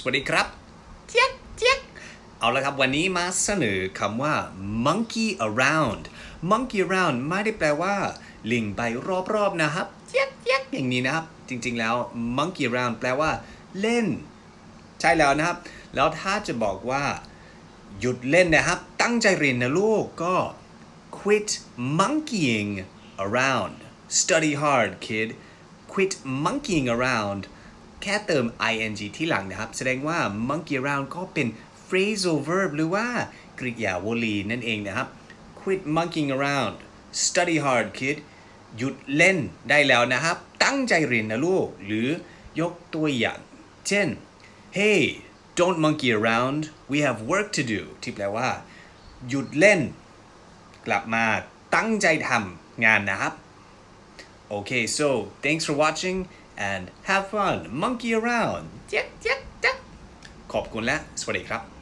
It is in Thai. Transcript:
สวัสดีครับเจ๊ยกเจ๊ยกเอาละครับ วันนี้มาเสนอคำว่า monkey around monkey around ไม่ได้แปลว่า ลิงไปรอบๆนะครับเจ๊ยกเจ๊ยกอย่างนี้นะครับ จริงๆแล้ว monkey around แปลว่า เล่น ใช่แล้วนะครับ แล้วถ้าจะบอกว่า หยุดเล่นนะครับ ตั้งใจเรียนนะลูกก็ quit monkeying around study hard kid quit monkeying around แค่เติม ing ที่หลังนะครับ แสดงว่า monkey around ก็เป็น phrasal verb หรือว่ากริยาวลีนั่นเองนะครับ quit monkeying around study hard kid หยุดเล่นได้แล้วนะครับ ตั้งใจเรียนนะลูก หรือยกตัวอย่าง เช่น hey don't monkey around we have work to do ที่แปลว่า หยุดเล่น กลับมาตั้งใจทำงานนะครับ Okay, so thanks for watching and have fun. Monkey around. เจ๊ยกเจ๊ยกเจ๊กขอบคุณและสวัสดีครับ